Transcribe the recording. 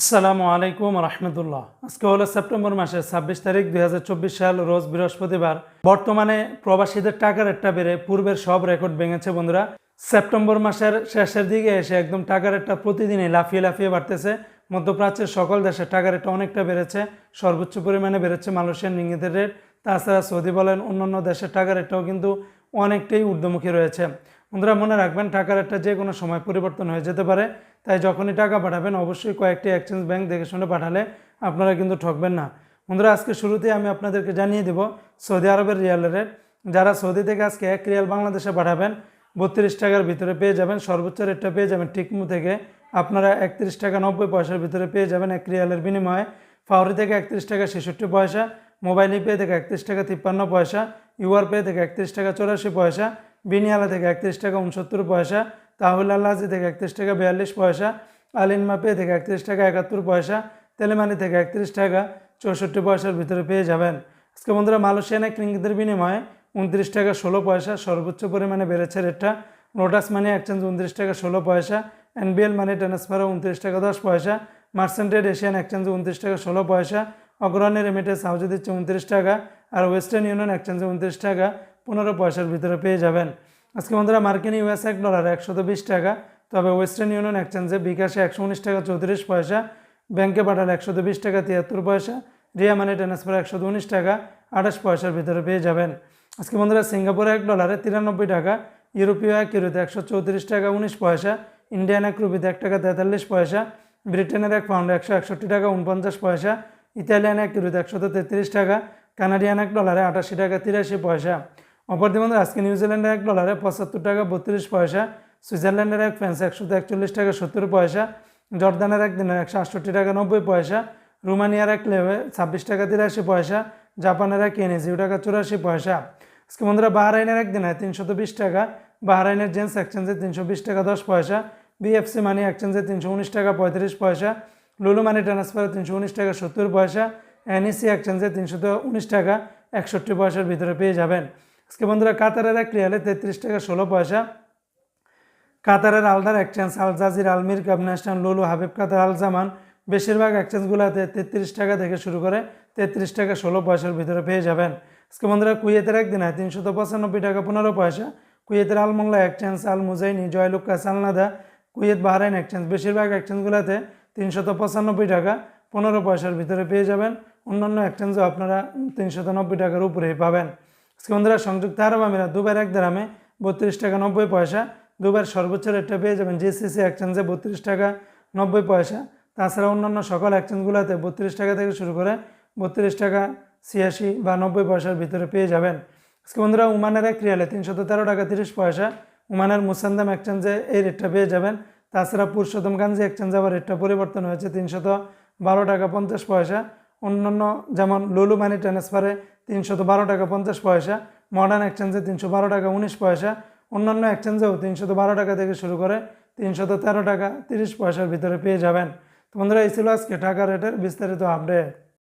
আসসালামু আলাইকুম রহমতুল্লাহ। আজকে হলো সেপ্টেম্বর মাসের ছাব্বিশ তারিখ দুই সাল, রোজ বৃহস্পতিবার। বর্তমানে প্রবাসীদের টাকার রেটটা বেড়ে পূর্বের সব রেকর্ড ভেঙেছে বন্ধুরা। সেপ্টেম্বর মাসের শেষের দিকে এসে একদম টাকার রেটটা প্রতিদিনই লাফিয়ে লাফিয়ে বাড়তেছে। মধ্যপ্রাচ্যের সকল দেশে টাকা রেটটা অনেকটা বেড়েছে, সর্বোচ্চ পরিমাণে বেড়েছে মালয়েশিয়ান রিঙ্গিতের রেট তাছাড়া সৌদি বলেন অন্যান্য দেশের টাকা রেটটাও কিন্তু অনেকটাই ঊর্ধ্বমুখী রয়েছে। বন্ধুরা, মনে রাখবেন, টাকার রেটটা যে কোনো সময় পরিবর্তন হয়ে যেতে পারে। তাই যখনই টাকা পাঠাবেন, অবশ্যই কয়েকটি এক্সচেঞ্জ ব্যাংক দেখে শুনে পাঠালে আপনারা কিন্তু ঠকবেন না। বন্ধুরা, আজকে শুরুতেই আমি আপনাদেরকে জানিয়ে দেব, সৌদি আরবের রিয়ালের রেট যারা সৌদি থেকে আজকে এক রিয়াল বাংলাদেশে পাঠাবেন, বত্রিশ টাকার ভিতরে পেয়ে যাবেন, সর্বোচ্চ রেটটা পেয়ে যাবেন টিকমু থেকে আপনারা একত্রিশ টাকা নব্বই পয়সার ভিতরে পেয়ে যাবেন এক রিয়ালের বিনিময়ে। ফাউরি থেকে একত্রিশ টাকা ছেষট্টি পয়সা মোবাইল পে থেকে একত্রিশ টাকা তিপ্পান্ন পয়সা ইউআর পে থেকে একত্রিশ টাকা চৌরাশি পয়সা বিনিয়ালা থেকে একত্রিশ টাকা উনসত্তর পয়সা, তাহুল আল্লাহাজি থেকে একত্রিশ টাকা বিয়াল্লিশ পয়সা আলিন মাপে থেকে একত্রিশ টাকা একাত্তর পয়সা, তেলেমানি থেকে একত্রিশ টাকা চৌষট্টি পয়সার ভিতরে পেয়ে যাবেন। আজকে বন্ধুরা, মালয়েশিয়ান এক রিঙ্গিতের বিনিময়ে উনত্রিশ টাকা ষোলো পয়সা, সর্বোচ্চ পরিমাণে বেড়েছে রেটটা। লোটাস মানি এক্সচেঞ্জ উনত্রিশ টাকা ষোলো পয়সা এনবিএল মানি ট্রান্সফার উনত্রিশ টাকা দশ পয়সা মার্সেন্টেড এশিয়ান এক্সচেঞ্জ উনত্রিশ টাকা ষোলো পয়সা, অগ্রণী রেমিটেন্স হাউজে দিচ্ছে উনত্রিশ টাকা, আর ওয়েস্টার্ন ইউনিয়ন এক্সচেঞ্জে উনত্রিশ টাকা পনেরো পয়সার ভিতরে পেয়ে যাবেন। আজকে বন্ধুরা মার্কিন ইউএস এক ডলার একশত বিশ টাকা, তবে ওয়েস্টার্ন ইউনিয়ন এক্সচেঞ্জে বিকাশে একশো উনিশ টাকা চৌত্রিশ পয়সা, ব্যাংকে পাঠালে একশত বিশ টাকা তিয়াত্তর পয়সা, রিয়া মানি ট্রান্সফার একশো উনিশ টাকা, আঠাশ পয়সার ভিতরে পেয়ে যাবেন। আজকে বন্ধুরা সিঙ্গাপুরে এক ডলারে তিরানব্বই টাকা, ইউরোপীয় এক ইউরোতে একশো চৌত্রিশ টাকা উনিশ পয়সা, ইন্ডিয়ান এক রুপিতে এক টাকা তেতাল্লিশ পয়সা, ব্রিটেনের এক পাউন্ড একশো একষট্টি টাকা উনপঞ্চাশ পয়সা, ইতালিয়ান এক ইউরোতে একশত তেত্রিশ টাকা, কানাডিয়ান এক ডলারে আটাশি টাকা তিরাশি পয়সা। অপরদি বন্ধু আজকে নিউজিল্যান্ডের এক ডলারে পঁচাত্তর টাকা, বত্রিশ পয়সা সুইজারল্যান্ডের এক ফ্রান্স একশো একচল্লিশ টাকা, সত্তর পয়সা, জর্দানের এক দিনের একশো আটষট্টি টাকা, নব্বই পয়সা, রোমানিয়ার এক লেভে ছাব্বিশ টাকা, তিরাশি পয়সা, জাপানের এক এনে জিরো টাকা, চুরাশি পয়সা। আজকে বন্ধুরা বাহরাইনের এক দিনে তিনশত বিশ টাকা, বাহরাইনের জেন্স এক্সচেঞ্জে তিনশো বিশ টাকা, দশ পয়সা বিএফসি মানি এক্সচেঞ্জে তিনশো উনিশ টাকা, পঁয়ত্রিশ পয়সা, লুলু মানি ট্রান্সফারে তিনশো উনিশ টাকা, সত্তর পয়সা এনইসি এক্সচেঞ্জে তিনশো উনিশ টাকা, একষট্টি পয়সার ভিতরে পেয়ে যাবেন। আজকে বন্ধুরা কাতারের এক রিয়ালে তেত্রিশ টাকা ষোলো পয়সা। কাতারের আলদার এক্সচেঞ্জ আল জাজির আলমির ন্যাশনাল লুলু, হাবিব কাতার, আল জামান, বেশিরভাগ এক্সচেঞ্জগুলোতে তেত্রিশ টাকা থেকে শুরু করে তেত্রিশ টাকা ষোলো পয়সার ভিতরে পেয়ে যাবেন। আজকে বন্ধুরা কুয়েতের একদিনে তিনশত পঁচানব্বই টাকা পনেরো পয়সা। কুয়েতের Almulla exchange Al Muzaini Joyalukkas সালনাদা Kuwait Bahrain exchange বেশিরভাগ এক্সচেঞ্জগুলোতে তিনশত পঁচানব্বই টাকা পনেরো পয়সার ভিতরে পেয়ে যাবেন। অন্যান্য এক্সচেঞ্জও আপনারা তিনশত নব্বই টাকার উপরেই পাবেন। আজকে বন্ধুরা সংযুক্ত আরব আমিরাত দুবার এক দামে বত্রিশ টাকা নব্বই পয়সা। দুবার সর্বোচ্চ রেটটা পেয়ে যাবেন জিসিসি এক্সচেঞ্জে বত্রিশ টাকা নব্বই পয়সা। তাছাড়া অন্যান্য সকল এক্সচেঞ্জগুলোতে বত্রিশ টাকা থেকে শুরু করে বত্রিশ টাকা ছিয়াশি বা নব্বই পয়সার ভিতরে পেয়ে যাবেন। আজকে বন্ধুরা উমানের এক রিয়ালে তিনশত তেরো টাকা তিরিশ পয়সা। উমানের মুসান্দাম এক্সচেঞ্জে এই রেটটা পেয়ে যাবেন। তাছাড়া পুরুষোত্তমগঞ্জ এক্সচেঞ্জ আবার রেটটা পরিবর্তন হয়েছে তিনশত বারো টাকা পঞ্চাশ পয়সা। অন্যান্য যেমন লুলু মানি ট্রান্সফারে তিনশত বারো টাকা পঞ্চাশ পয়সা মডার্ন এক্সচেঞ্জে তিনশো বারো টাকা উনিশ পয়সা, অন্যান্য এক্সচেঞ্জেও তিনশত বারো টাকা থেকে শুরু করে তিনশত তেরো টাকা তিরিশ পয়সার ভিতরে পেয়ে যাবেন। তো বন্ধুরা, এই ছিল আজকে টাকা রেটের বিস্তারিত আপডেট